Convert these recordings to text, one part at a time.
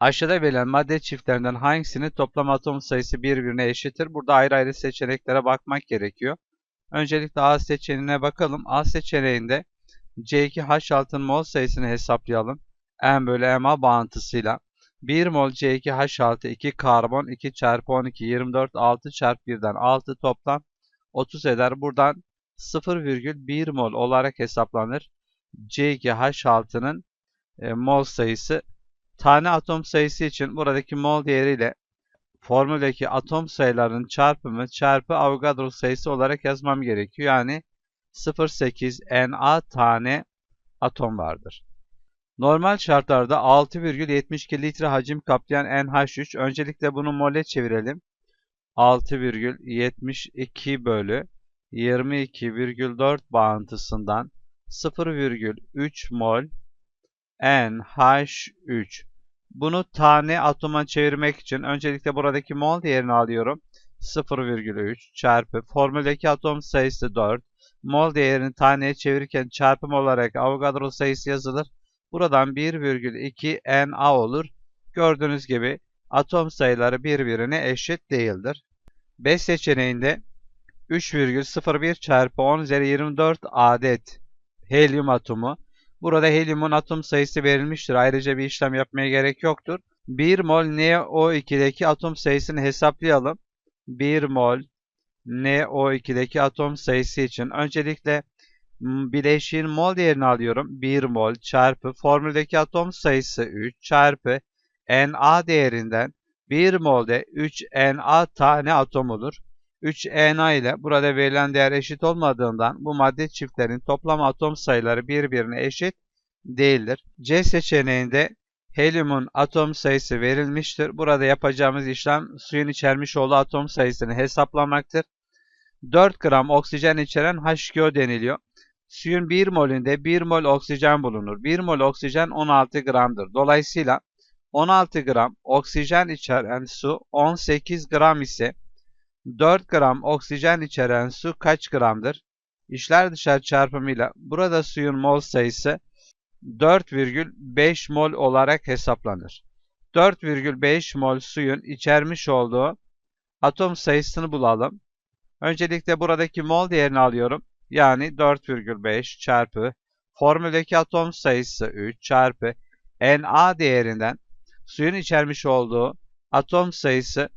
Aşağıda verilen madde çiftlerinden hangisinin toplam atom sayısı birbirine eşittir? Burada ayrı ayrı seçeneklere bakmak gerekiyor. Öncelikle A seçeneğine bakalım. A seçeneğinde C2H6'ın mol sayısını hesaplayalım. M bölü MA bağıntısıyla. 1 mol C2H6 2 karbon 2 çarpı 12 24 6 çarpı 1'den 6 toplam 30 eder. Buradan 0,1 mol olarak hesaplanır. C2H6'nın e, mol sayısı tane atom sayısı için buradaki mol değeriyle formüldeki atom sayılarının çarpımı çarpı Avogadro sayısı olarak yazmam gerekiyor. Yani 0,8 Na tane atom vardır. Normal şartlarda 6,72 litre hacim kaplayan NH3 öncelikle bunu mole çevirelim. 6,72 bölü 22,4 bağıntısından 0,3 mol NH3 bunu tane atoma çevirmek için öncelikle buradaki mol değerini alıyorum. 0,3 çarpı formüldeki atom sayısı 4. Mol değerini taneye çevirirken çarpım olarak Avogadro sayısı yazılır. Buradan 1,2 Na olur. Gördüğünüz gibi atom sayıları birbirine eşit değildir. B seçeneğinde 3,01 çarpı 10 üzeri 24 adet helyum atomu Burada helyumun atom sayısı verilmiştir. Ayrıca bir işlem yapmaya gerek yoktur. 1 mol NO2'deki atom sayısını hesaplayalım. 1 mol NO2'deki atom sayısı için öncelikle bileşiğin mol değerini alıyorum. 1 mol çarpı formüldeki atom sayısı 3 çarpı Na değerinden 1 molde 3 Na tane atom olur. 3 Na ile burada verilen değer eşit olmadığından bu madde çiftlerin toplam atom sayıları birbirine eşit değildir. C seçeneğinde helyumun atom sayısı verilmiştir. Burada yapacağımız işlem suyun içermiş olduğu atom sayısını hesaplamaktır. 4 gram oksijen içeren H2O deniliyor. Suyun 1 molünde 1 mol oksijen bulunur. 1 mol oksijen 16 gramdır. Dolayısıyla 16 gram oksijen içeren su 18 gram ise 4 gram oksijen içeren su kaç gramdır? İşler dışarı çarpımıyla burada suyun mol sayısı 4,5 mol olarak hesaplanır. 4,5 mol suyun içermiş olduğu atom sayısını bulalım. Öncelikle buradaki mol değerini alıyorum. Yani 4,5 çarpı formüldeki atom sayısı 3 çarpı Na değerinden suyun içermiş olduğu atom sayısı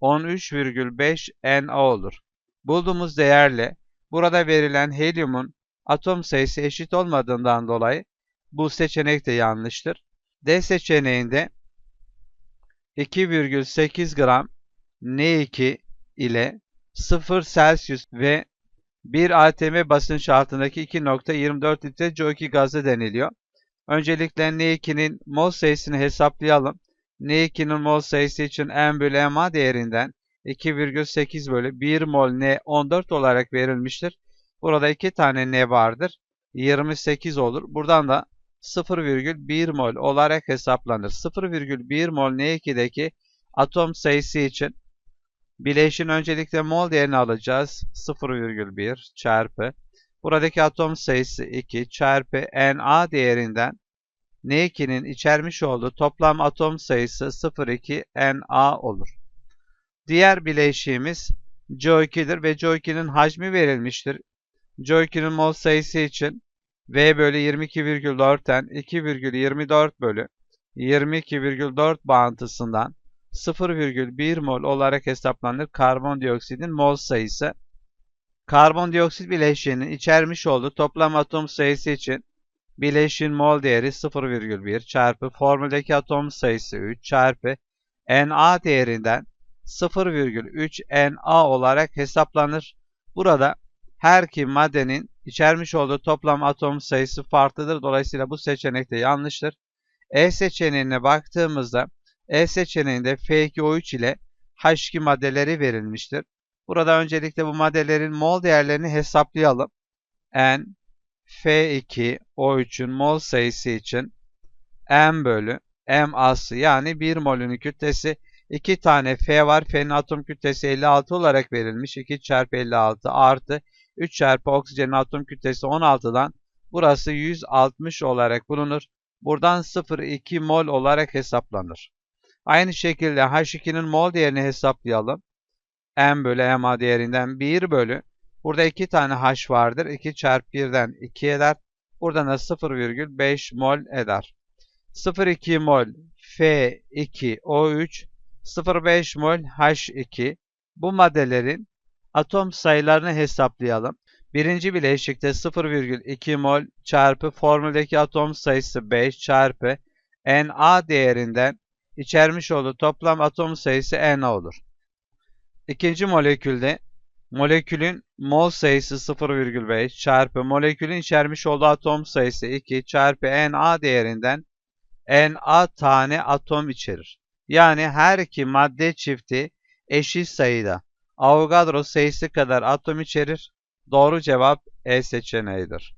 13,5 Na olur. Bulduğumuz değerle burada verilen helyumun atom sayısı eşit olmadığından dolayı bu seçenek de yanlıştır. D seçeneğinde 2,8 gram N2 ile 0 Celsius ve 1 atm basınç altındaki 2.24 litre CO2 gazı deniliyor. Öncelikle N2'nin mol sayısını hesaplayalım. N2'nin mol sayısı için M bölü MA değerinden 2,8 bölü 1 mol N 14 olarak verilmiştir. Burada 2 tane N vardır. 28 olur. Buradan da 0,1 mol olarak hesaplanır. 0,1 mol N2'deki atom sayısı için bileşin öncelikle mol değerini alacağız. 0,1 çarpı buradaki atom sayısı 2 çarpı Na değerinden N2'nin içermiş olduğu toplam atom sayısı 0,2 Na olur. Diğer bileşiğimiz CO2'dir ve CO2'nin hacmi verilmiştir. CO2'nin mol sayısı için V bölü 22,4'ten 2,24 bölü 22,4 bağıntısından 0,1 mol olarak hesaplanır karbondioksitin mol sayısı. Karbondioksit bileşiğinin içermiş olduğu toplam atom sayısı için bileşiğin mol değeri 0,1 çarpı formüldeki atom sayısı 3 çarpı Na değerinden 0,3 Na olarak hesaplanır. Burada her iki maddenin içermiş olduğu toplam atom sayısı farklıdır. Dolayısıyla bu seçenek de yanlıştır. E seçeneğine baktığımızda E seçeneğinde F2O3 ile H2 maddeleri verilmiştir. Burada öncelikle bu maddelerin mol değerlerini hesaplayalım. N, F2O3'ün mol sayısı için M bölü M A'sı yani 1 molünün kütlesi 2 tane F var. F'nin atom kütlesi 56 olarak verilmiş. 2 çarpı 56 artı 3 çarpı oksijenin atom kütlesi 16'dan burası 160 olarak bulunur. Buradan 0,2 mol olarak hesaplanır. Aynı şekilde H2'nin mol değerini hesaplayalım. M bölü MA değerinden 1 bölü. Burada 2 tane H vardır. 2 çarpı 1'den 2 eder. Buradan da 0,5 mol eder. 0,2 mol F2O3 0,5 mol H2 bu maddelerin atom sayılarını hesaplayalım. Birinci bileşikte 0,2 mol çarpı formüldeki atom sayısı 5 çarpı Na değerinden içermiş olduğu toplam atom sayısı Na olur. İkinci molekülde molekülün mol sayısı 0,5 çarpı molekülün içermiş olduğu atom sayısı 2 çarpı Na değerinden Na tane atom içerir. Yani her iki madde çifti eşit sayıda Avogadro sayısı kadar atom içerir. Doğru cevap E seçeneğidir.